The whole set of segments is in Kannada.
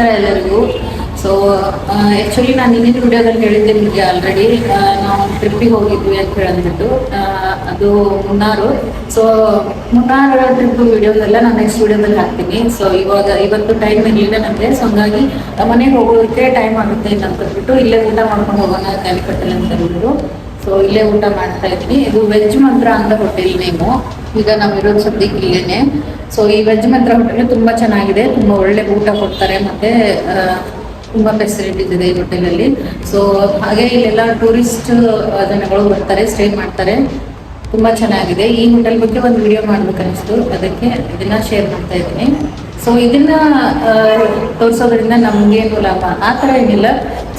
ನಮಸ್ಕಾರ ಎಲ್ಲರಿಗೂ. ಸೊ ಆ್ಯಕ್ಚುಲಿ ನಾನು ಇನ್ನಿನ ವಿಡಿಯೋದಲ್ಲಿ ಹೇಳಿದ್ದೆ ನಿಮಗೆ ಆಲ್ರೆಡಿ ನಾವು ಟ್ರಿಪ್ಪಿಗೆ ಹೋಗಿದ್ವಿ ಅಂತ ಹೇಳಂದ್ಬಿಟ್ಟು. ಅದು ಮುನ್ನಾರು. ಸೊ ಮುನ್ನಾರು ಟ್ರಿಪ್ ವಿಡಿಯೋದೆಲ್ಲ ನಾನು ನೆಕ್ಸ್ಟ್ ವಿಡಿಯೋದಲ್ಲಿ ಹಾಕ್ತೀನಿ. ಸೊ ಇವಾಗ ಇವತ್ತು ಟೈಮ್ ಇರಲಿಲ್ಲ ನನಗೆ ಸೊ ಹಂಗಾಗಿ ಮನೆಗೆ ಹೋಗೋದಕ್ಕೆ ಟೈಮ್ ಆಗುತ್ತೆ ಅಂತ ಅಂದ್ಬಿಟ್ಟು ಇಲ್ಲೇ ಊಟ ಮಾಡ್ಕೊಂಡು ಹೋಗೋಣ ಅಂತ ಹೇಳಿದ್ರು. ಸೊ ಇಲ್ಲೇ ಊಟ ಮಾಡ್ತಾ ಇದ್ದೀನಿ. ಇದು ವೆಜ್ ಮಂತ್ರ ಅಂತ ಹೋಟೆಲ್ ನೇಮು ಈಗ ನಾವು ಇರೋದು ಸದ್ಯಕ್ಕೆ ಇಲ್ಲೇನೆ. ಸೊ ಈ ವೆಜ್ ಮಂತ್ರ ಹೋಟೆಲ್ ತುಂಬ ಚೆನ್ನಾಗಿದೆ. ತುಂಬ ಒಳ್ಳೆ ಊಟ ಕೊಡ್ತಾರೆ. ಮತ್ತೆ ತುಂಬ ಫೆಸಿಲಿಟೀಸ್ ಇದೆ ಈ ಹೋಟೆಲಲ್ಲಿ ಸೊ ಹಾಗೆ ಇಲ್ಲೆಲ್ಲ ಟೂರಿಸ್ಟ್ ಜನಗಳು ಬರ್ತಾರೆ ಸ್ಟೇ ಮಾಡ್ತಾರೆ. ತುಂಬ ಚೆನ್ನಾಗಿದೆ. ಈ ಹೋಟೆಲ್ ಬಗ್ಗೆ ಒಂದು ವಿಡಿಯೋ ಮಾಡ್ಬೇಕನ್ನಿಸ್ತು. ಅದಕ್ಕೆ ಇದನ್ನ ಶೇರ್ ಮಾಡ್ತಾ ಇದ್ದೀನಿ. ಸೊ ಇದನ್ನ ತೋರಿಸೋದ್ರಿಂದ ನಮ್ಗೇನು ಲಾಭ? ಆ ಥರ ಏನಿಲ್ಲ.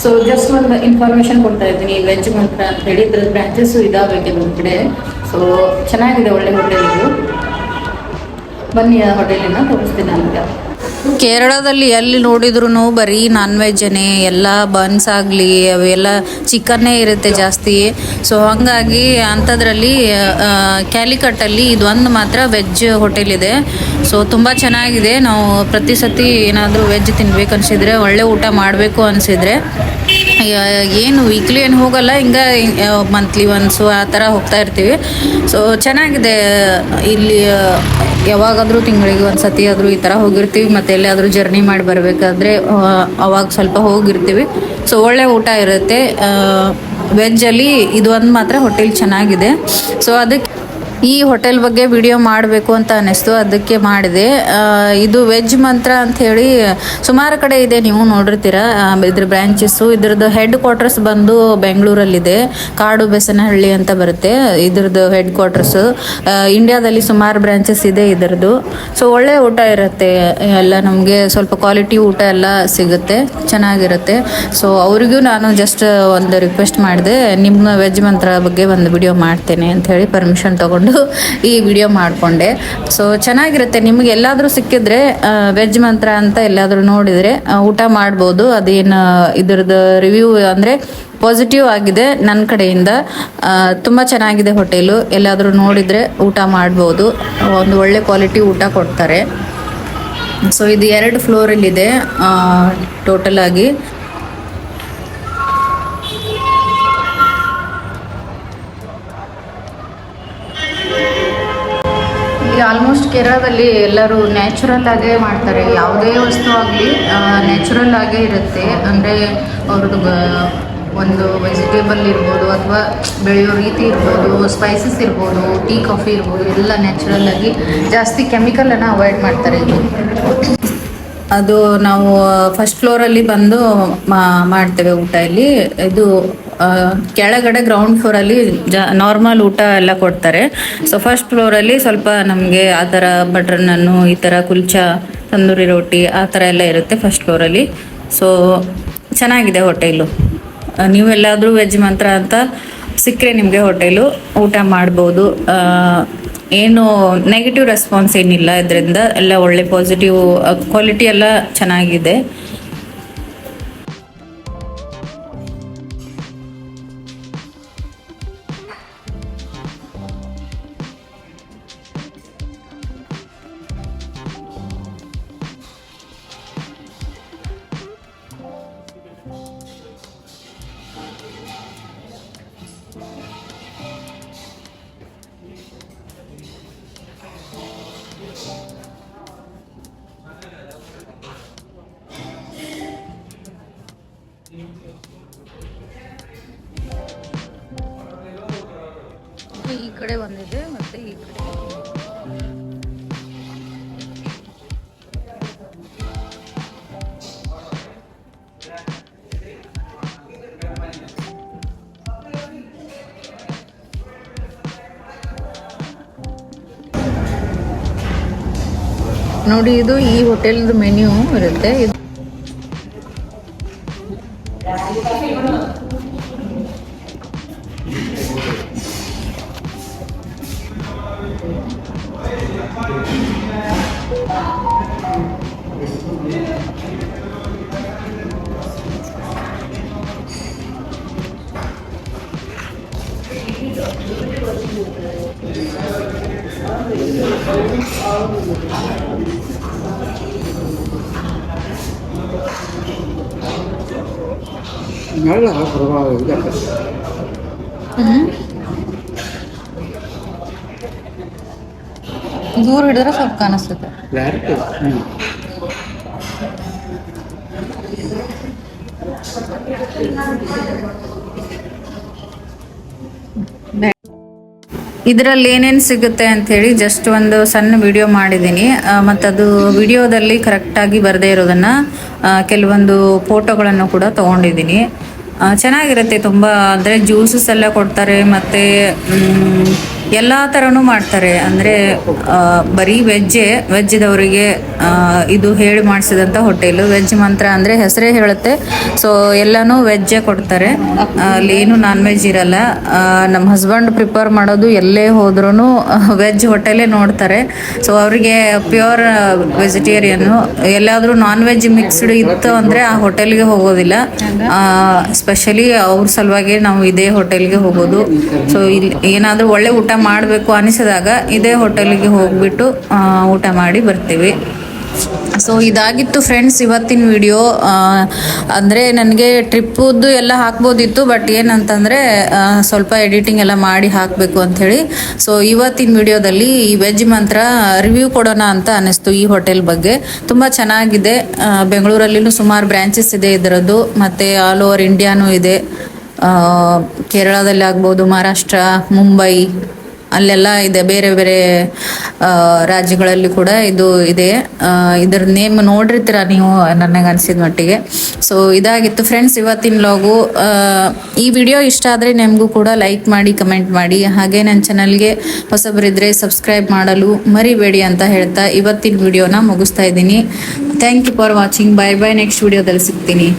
ಸೊ ಜಸ್ಟ್ ಒಂದು ಇನ್ಫಾರ್ಮೇಶನ್ ಕೊಡ್ತಾ ಇದ್ದೀನಿ. ವೆಜ್ ಮಾತ್ರ ಅಂತ ಹೇಳಿ ಇದ್ರ ಬ್ರ್ಯಾಂಚಸ್ ಇದಾವೆ ಕೆಲವೊಂದು ಕಡೆ. ಸೊ ಚೆನ್ನಾಗಿದೆ ಒಳ್ಳೆ ಹೋಟೆಲ್ ಬನ್ನಿ ಆ ಹೋಟೆಲಿಂದ ತೋರಿಸ್ತೀನಿ ನನಗೆ ಕೇರಳದಲ್ಲಿ ಎಲ್ಲಿ ನೋಡಿದ್ರು ಬರೀ ನಾನ್ ವೆಜ್ಜನೇ ಎಲ್ಲ ಬನ್ಸ್ ಆಗಲಿ, ಅವೆಲ್ಲ ಚಿಕನ್ನೇ ಇರುತ್ತೆ ಜಾಸ್ತಿ. ಸೊ ಹಾಗಾಗಿ ಅಂಥದ್ರಲ್ಲಿ ಕ್ಯಾಲಿಕಟ್ಟಲ್ಲಿ ಇದೊಂದು ಮಾತ್ರ ವೆಜ್ ಹೋಟೆಲ್ ಇದೆ ಸೊ ತುಂಬ ಚೆನ್ನಾಗಿದೆ. ನಾವು ಪ್ರತಿ ಸತಿ ಏನಾದರೂ ವೆಜ್ ತಿನ್ಬೇಕು ಅನ್ಸಿದ್ರೆ, ಒಳ್ಳೆ ಊಟ ಮಾಡಬೇಕು ಅನಿಸಿದ್ರೆ. ಏನು ವೀಕ್ಲಿ ಏನು ಹೋಗಲ್ಲ, ಹಿಂಗೆ ಮಂತ್ಲಿ ಒನ್ಸು ಆ ಥರ ಹೋಗ್ತಾ ಇರ್ತೀವಿ. ಸೊ ಚೆನ್ನಾಗಿದೆ, ಇಲ್ಲಿ ಯಾವಾಗಾದರೂ ತಿಂಗಳಿಗೆ ಒಂದು ಸತಿ ಆದರೂ ಈ ಥರ ಹೋಗಿರ್ತೀವಿ, ಮತ್ತು ಎಲ್ಲಿಯಾದರೂ ಜರ್ನಿ ಮಾಡಿ ಬರಬೇಕಾದ್ರೆ ಅವಾಗ ಸ್ವಲ್ಪ ಹೋಗಿರ್ತೀವಿ. ಸೊ ಒಳ್ಳೆ ಊಟ ಇರುತ್ತೆ. ವೆಜ್ಜಲ್ಲಿ ಇದು ಒಂದು ಮಾತ್ರ ಹೋಟೆಲ್ ಚೆನ್ನಾಗಿದೆ. ಸೊ ಅದಕ್ಕೆ ಈ ಹೋಟೆಲ್ ಬಗ್ಗೆ ವಿಡಿಯೋ ಮಾಡಬೇಕು ಅಂತ ಅನ್ನಿಸ್ತು, ಅದಕ್ಕೆ ಮಾಡಿದೆ. ಇದು ವೆಜ್ ಮಂತ್ರ ಅಂತ ಹೇಳಿ ಸುಮಾರು ಕಡೆ ಇದೆ, ನೀವು ನೋಡಿರ್ತೀರ. ಇದ್ರ ಬ್ರಾಂಚಸ್ಸು, ಇದ್ರದ್ದು ಹೆಡ್ ಕ್ವಾರ್ಟರ್ಸ್ ಬಂದು ಬೆಂಗಳೂರಲ್ಲಿದೆ. ಕಾಡು ಬೆಸನಹಳ್ಳಿ ಅಂತ ಬರುತ್ತೆ, ಇದ್ರದ್ದು ಹೆಡ್ ಕ್ವಾರ್ಟರ್ಸ್ ಇಂಡಿಯಾದಲ್ಲಿ ಸುಮಾರು ಬ್ರಾಂಚಸ್ ಇದೆ ಇದರದ್ದು. ಸೊ ಒಳ್ಳೆ ಊಟ ಇರುತ್ತೆ, ಎಲ್ಲ ನಮಗೆ ಸ್ವಲ್ಪ ಕ್ವಾಲಿಟಿ ಊಟ ಎಲ್ಲ ಸಿಗುತ್ತೆ, ಚೆನ್ನಾಗಿರುತ್ತೆ. ಸೊ ಅವರಿಗೂ ನಾನು ಜಸ್ಟ್ ಒಂದು ರಿಕ್ವೆಸ್ಟ್ ಮಾಡಿದೆ ನಿಮ್ಮ ವೆಜ್ ಮಂತ್ರ ಬಗ್ಗೆ ಒಂದು ವಿಡಿಯೋ ಮಾಡ್ತೇನೆ ಅಂತ ಹೇಳಿ ಪರ್ಮಿಷನ್ ತಗೊಂಡು ಈ ವಿಡಿಯೋ ಮಾಡಿಕೊಂಡೆ. ಸೊ ಚೆನ್ನಾಗಿರುತ್ತೆ. ನಿಮ್ಗೆ ಎಲ್ಲಾದರೂ ಸಿಕ್ಕಿದ್ರೆ ವೆಜ್ ಮಂತ್ರ ಅಂತ ಎಲ್ಲಾದರೂ ನೋಡಿದರೆ ಊಟ ಮಾಡ್ಬೋದು. ಅದೇನು, ಇದ್ರದ್ದು ರಿವ್ಯೂ ಅಂದರೆ ಪಾಸಿಟಿವ್ ಆಗಿದೆ ನನ್ನ ಕಡೆಯಿಂದ. ತುಂಬ ಚೆನ್ನಾಗಿದೆ ಹೋಟೆಲು ಎಲ್ಲಾದರೂ ನೋಡಿದರೆ ಊಟ ಮಾಡ್ಬೋದು. ಒಂದು ಒಳ್ಳೆ ಕ್ವಾಲಿಟಿ ಊಟ ಕೊಡ್ತಾರೆ. ಸೊ ಇದು ಎರಡು ಫ್ಲೋರಲ್ಲಿದೆ ಟೋಟಲ್ ಆಗಿ. ಆಲ್ಮೋಸ್ಟ್ ಕೇರಳದಲ್ಲಿ ಎಲ್ಲರೂ ನ್ಯಾಚುರಲ್ ಆಗೇ ಮಾಡ್ತಾರೆ. ಯಾವುದೇ ವಸ್ತು ಆಗಲಿ ನ್ಯಾಚುರಲ್ ಆಗೇ ಇರುತ್ತೆ. ಅಂದರೆ ಅವ್ರದ್ದು ಒಂದು ವೆಜಿಟೇಬಲ್ ಇರ್ಬೋದು ಅಥವಾ ಬೆಳೆಯೋ ರೀತಿ ಇರ್ಬೋದು ಸ್ಪೈಸಸ್ ಇರ್ಬೋದು ಟೀ ಕಾಫಿ ಇರ್ಬೋದು, ಎಲ್ಲ ನ್ಯಾಚುರಲ್ ಆಗಿ ಜಾಸ್ತಿ ಕೆಮಿಕಲನ್ನು ಅವಾಯ್ಡ್ ಮಾಡ್ತಾರೆ ಇದು ಅದು ನಾವು ಫಸ್ಟ್ ಫ್ಲೋರಲ್ಲಿ ಬಂದು ಮಾಡ್ತೇವೆ ಊಟ ಇಲ್ಲಿ. ಇದು ಕೆಳಗಡೆ ಗ್ರೌಂಡ್ ಫ್ಲೋರಲ್ಲಿ ಜ ನಾರ್ಮಲ್ ಊಟ ಎಲ್ಲ ಕೊಡ್ತಾರೆ. ಸೊ ಫಸ್ಟ್ ಫ್ಲೋರಲ್ಲಿ ಸ್ವಲ್ಪ ನಮಗೆ ಆ ಥರ ಬಟರ್ ನನ್ನು ಈ ಥರ ಕುಲ್ಚಾ, ತಂದೂರಿ ರೋಟಿ ಆ ಥರ ಎಲ್ಲ ಇರುತ್ತೆ ಫಸ್ಟ್ ಫ್ಲೋರಲ್ಲಿ ಸೊ ಚೆನ್ನಾಗಿದೆ ಹೋಟೆಲು. ನೀವೆಲ್ಲಾದರೂ ವೆಜ್ ಮಂತ್ರ ಅಂತ ಸಿಕ್ಕರೆ ನಿಮಗೆ ಹೋಟೆಲು, ಊಟ ಮಾಡ್ಬೋದು. ಏನು ನೆಗೆಟಿವ್ ರೆಸ್ಪಾನ್ಸ್ ಏನಿಲ್ಲ ಇದರಿಂದ ಎಲ್ಲ ಒಳ್ಳೆ ಪಾಸಿಟಿವ್ ಕ್ವಾಲಿಟಿ ಎಲ್ಲ ಚೆನ್ನಾಗಿದೆ. ಈ ಕಡೆ ಒಂದಿದೆ ಮತ್ತೆ ಈ ಕಡೆ ನೋಡಿ ಇದು ಈ ಹೋಟೆಲ್ದು ಮೆನ್ಯೂ ಇರುತ್ತೆ. ಇದು ನೆರಳ ಪ್ರಭಾವ ದೂರ ಹಿಡಿದ್ರೆ ಸ್ವಲ್ಪ ಕಾಣಿಸ್ತದೆ ಕ್ಲಾರಿಟಿ ಹ್ಞೂ ಇದರಲ್ಲಿ ಏನೇನು ಸಿಗುತ್ತೆ ಅಂತ ಹೇಳಿ ಜಸ್ಟ್ ಒಂದು ಸಣ್ಣ ವಿಡಿಯೋ ಮಾಡಿದ್ದೀನಿ. ಮತ್ತು ಅದು ವಿಡಿಯೋದಲ್ಲಿ ಕರೆಕ್ಟಾಗಿ ಬರದೇ ಇರೋದನ್ನ ಕೆಲವೊಂದು ಫೋಟೋಗಳನ್ನು ಕೂಡ ತೊಗೊಂಡಿದ್ದೀನಿ. ಚೆನ್ನಾಗಿರುತ್ತೆ. ತುಂಬ ಅಂದರೆ ಜ್ಯೂಸಸ್ ಎಲ್ಲ ಕೊಡ್ತಾರೆ ಮತ್ತು ಎಲ್ಲ ಥರನೂ ಮಾಡ್ತಾರೆ. ಅಂದರೆ ಬರೀ ವೆಜ್ಜೇ, ವೆಜ್ಜಿದವರಿಗೆ ಇದು ಹೇಳಿ ಮಾಡಿಸಿದಂಥ ಹೋಟೆಲು ವೆಜ್ ಮಂತ್ರ ಅಂದರೆ ಹೆಸರೇ ಹೇಳುತ್ತೆ. ಸೊ ಎಲ್ಲನೂ ವೆಜ್ಜೇ ಕೊಡ್ತಾರೆ. ಅಲ್ಲಿ ಏನು ನಾನ್ ವೆಜ್ ಇರಲ್ಲ ನಮ್ಮ ಹಸ್ಬೆಂಡ್ ಪ್ರಿಪೇರ್ ಮಾಡೋದು ಎಲ್ಲೇ ಹೋದ್ರೂ ವೆಜ್ ಹೋಟೆಲೇ ನೋಡ್ತಾರೆ. ಸೊ ಅವರಿಗೆ ಪ್ಯೂರ್ ವೆಜಿಟೇರಿಯನ್ನು ಎಲ್ಲಾದರೂ ನಾನ್ ವೆಜ್ ಮಿಕ್ಸ್ಡ್ ಇತ್ತು ಅಂದರೆ ಆ ಹೋಟೆಲ್ಗೆ ಹೋಗೋದಿಲ್ಲ. ಸ್ಪೆಷಲಿ ಅವ್ರ ಸಲುವಾಗಿ ನಾವು ಇದೇ ಹೋಟೆಲ್ಗೆ ಹೋಗೋದು. ಸೊ ಇಲ್ಲಿ ಏನಾದರೂ ಒಳ್ಳೆ ಊಟ ಮಾಡಬೇಕು ಅನಿಸಿದಾಗ ಇದೇ ಹೋಟೆಲಿಗೆ ಹೋಗ್ಬಿಟ್ಟು ಊಟ ಮಾಡಿ ಬರ್ತೀವಿ. ಸೊ ಇದಾಗಿತ್ತು ಫ್ರೆಂಡ್ಸ್ ಇವತ್ತಿನ ವಿಡಿಯೋ ಅಂದರೆ ನನಗೆ ಟ್ರಿಪ್ಪದ್ದು ಎಲ್ಲ ಹಾಕ್ಬೋದಿತ್ತು ಬಟ್ ಏನಂತಂದರೆ ಸ್ವಲ್ಪ ಎಡಿಟಿಂಗ್ ಎಲ್ಲ ಮಾಡಿ ಹಾಕಬೇಕು ಅಂಥೇಳಿ. ಸೊ ಇವತ್ತಿನ ವಿಡಿಯೋದಲ್ಲಿ ಈ ವೆಜ್ ಮಂತ್ರ ರಿವ್ಯೂ ಕೊಡೋಣ ಅಂತ ಅನ್ನಿಸ್ತು ಈ ಹೋಟೆಲ್ ಬಗ್ಗೆ. ತುಂಬ ಚೆನ್ನಾಗಿದೆ. ಬೆಂಗಳೂರಲ್ಲಿನೂ ಸುಮಾರು ಬ್ರ್ಯಾಂಚಸ್ ಇದೆ ಇದರದ್ದು, ಮತ್ತು ಆಲ್ ಓವರ್ ಇಂಡಿಯಾನೂ ಇದೆ. ಕೇರಳದಲ್ಲಿ ಆಗ್ಬೋದು, ಮಹಾರಾಷ್ಟ್ರ, ಮುಂಬೈ ಅಲ್ಲೆಲ್ಲ ಇದೆ, ಬೇರೆ ಬೇರೆ ರಾಜ್ಯಗಳಲ್ಲಿ ಕೂಡ ಇದು ಇದೆ. ಇದರ ನೇಮ್ ನೋಡಿರ್ತೀರ ನೀವು ನನಗೆ ಅನಿಸಿದ ಮಟ್ಟಿಗೆ. ಸೊ ಇದಾಗಿತ್ತು ಫ್ರೆಂಡ್ಸ್ ಇವತ್ತಿನ ಲಾಗು ಈ ವಿಡಿಯೋ ಇಷ್ಟ ಆದರೆ ನಿಮಗೂ ಕೂಡ ಲೈಕ್ ಮಾಡಿ ಕಮೆಂಟ್ ಮಾಡಿ. ಹಾಗೆ ನನ್ನ ಚಾನಲ್ಗೆ ಹೊಸಬರಿದ್ದರೆ ಸಬ್ಸ್ಕ್ರೈಬ್ ಮಾಡಲು ಮರಿಬೇಡಿ ಅಂತ ಹೇಳ್ತಾ ಇವತ್ತಿನ ವಿಡಿಯೋನ ಮುಗಿಸ್ತಾ ಇದ್ದೀನಿ. Thank you for watching bye bye next ವಿಡಿಯೋದಲ್ಲಿ ಸಿಗ್ತೀನಿ.